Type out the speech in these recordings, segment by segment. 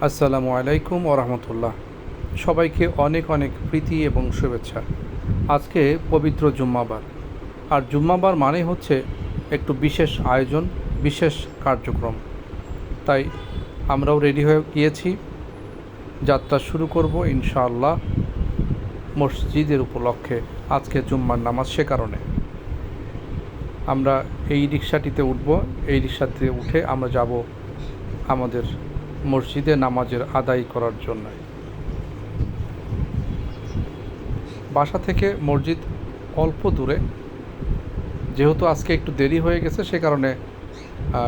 আসসালামু আলাইকুম ওরহমতুল্লাহ সবাইকে অনেক অনেক প্রীতি এবং শুভেচ্ছা। আজকে পবিত্র জুম্মাবার। আর জুম্মাবার মানে হচ্ছে একটু বিশেষ আয়োজন, বিশেষ কার্যক্রম। তাই আমরাও রেডি হয়ে গিয়েছি। যাত্রা শুরু করব ইনশাআল্লাহ মসজিদের উপলক্ষে আজকে জুম্মার নামাজ সে কারণে। আমরা এই রিক্সাটিতে উঠব, এই রিক্সাতে উঠে আমরা যাব আমাদের মসজিদে নামাজের আদায় করার জন্য। বাসা থেকে মসজিদ অল্প দূরে। যেহেতু আজকে একটু দেরি হয়ে গেছে, সে কারণে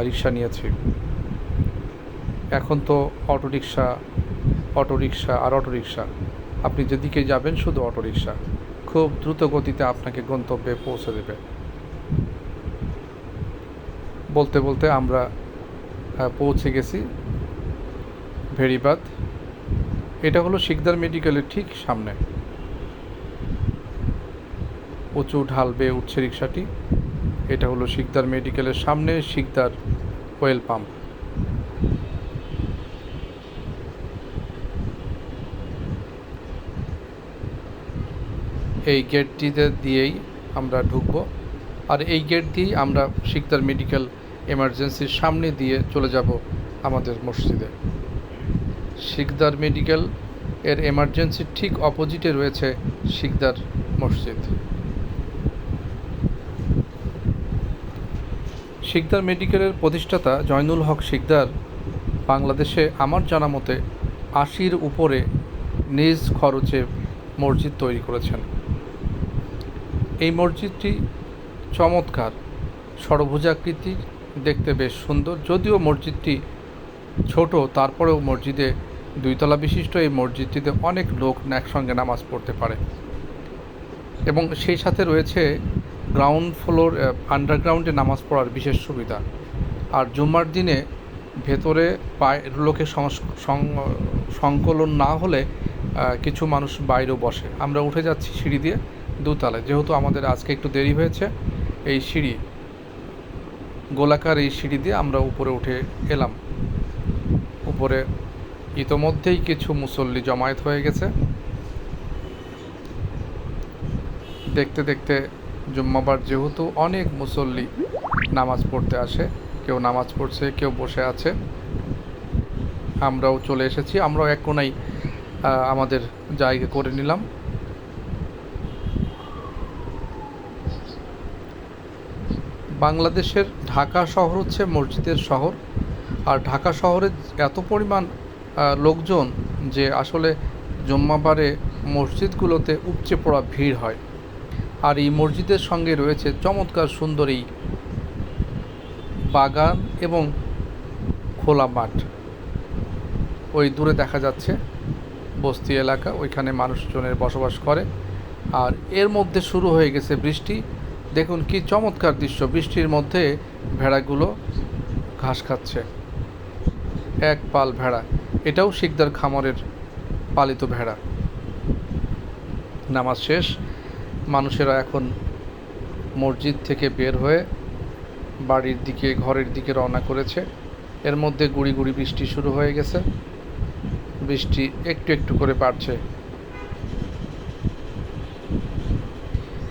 রিক্সা নিয়েছি। এখন তো অটো রিক্সা অটো রিক্সা আর অটো রিক্সা আপনি যেদিকে যাবেন শুধু অটো রিক্সা খুব দ্রুত গতিতে আপনাকে গন্তব্যে পৌঁছে দেবে। বলতে বলতে আমরা পৌঁছে গেছি। ভেড়িবাদ এটা হলো শিকদার মেডিকেলের ঠিক সামনে। উঁচু ঢাল বেয়ে উঠছে রিক্সাটি এটা হলো শিকদার মেডিকেলের সামনে শিকদার ওয়েল পাম্প। এই গেটটিতে দিয়েই আমরা ঢুকব। আর এই গেট দিয়েই আমরা শিকদার মেডিকেল এমার্জেন্সির সামনে দিয়ে চলে যাব আমাদের মসজিদে। শিকদার মেডিকেল এর এমার্জেন্সির ঠিক অপোজিটে রয়েছে শিকদার মসজিদ। শিকদার মেডিকেলের প্রতিষ্ঠাতা জয়নুল হক শিকদার বাংলাদেশে আমার জানা মতে আশির উপরে নিজ খরচে মসজিদ তৈরি করেছেন। এই মসজিদটি চমৎকার ষড়ভুজাকৃতি দেখতে বেশ সুন্দর, যদিও মসজিদটি ছোট, তারপরেও মসজিদে দুইতলা বিশিষ্ট এই মসজিদটিতে অনেক লোক একসঙ্গে নামাজ পড়তে পারে। এবং সেই সাথে রয়েছে গ্রাউন্ড ফ্লোর আন্ডারগ্রাউন্ডে নামাজ পড়ার বিশেষ সুবিধা। আর জুম্মার দিনে ভেতরে লোকের সংকলন না হলে কিছু মানুষ বাইরেও বসে। আমরা উঠে যাচ্ছি সিঁড়ি দিয়ে দুতলায়। যেহেতু আমাদের আজকে একটু দেরি হয়েছে, এই সিঁড়ি, গোলাকার এই সিঁড়ি দিয়ে আমরা উপরে উঠে এলাম। উপরে ইতোমধ্যেই কিছু মুসল্লি জমায়েত হয়ে গেছে। দেখতে দেখতে জুম্মাবার যেহেতু অনেক মুসল্লি নামাজ পড়তে আসে কেউ নামাজ পড়ছে কেউ বসে আছে। আমরাও চলে এসেছি আমরাও এক আহ, আমাদের জায়গা করে নিলাম। বাংলাদেশের ঢাকা শহর হচ্ছে মসজিদের শহর। আর ঢাকা শহরে এত পরিমাণ লোকজন যে আসলে জম্মাবারে মসজিদগুলোতে উপচে পড়া ভিড় হয়। আর এই মসজিদের সঙ্গে রয়েছে চমৎকার সুন্দর এই বাগান এবং খোলা মাঠ। ওই দূরে দেখা যাচ্ছে বস্তি এলাকা, ওইখানে মানুষজনের বসবাস করে। আর এর মধ্যে শুরু হয়ে গেছে বৃষ্টি। দেখুন কি চমৎকার দৃশ্য, বৃষ্টির মধ্যে ভেড়াগুলো ঘাস খাচ্ছে। এক পাল ভেড়া। এটাও শিকদার খামারের পালিত ভেড়া। নামাজ শেষ, মানুষেরা এখন মসজিদ থেকে বের হয়ে বাড়ির দিকে, ঘরের দিকে রওনা করেছে। এর মধ্যে গুড়ি গুড়ি বৃষ্টি শুরু হয়ে গেছে। বৃষ্টি একটু একটু করে বাড়ছে।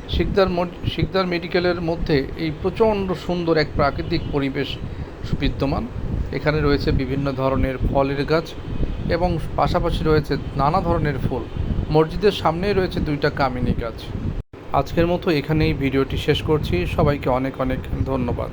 শিকদার শিকদার মেডিকেলের মধ্যে এই প্রচণ্ড সুন্দর এক প্রাকৃতিক পরিবেশ বিদ্যমান এখানে রয়েছে বিভিন্ন ধরনের ফলের গাছ এবং পাশাপাশি রয়েছে নানা ধরনের ফুল। মসজিদের সামনেই রয়েছে দুইটা কামিনী গাছ। আজকের মতো এখানেই ভিডিওটি শেষ করছি। সবাইকে অনেক অনেক ধন্যবাদ।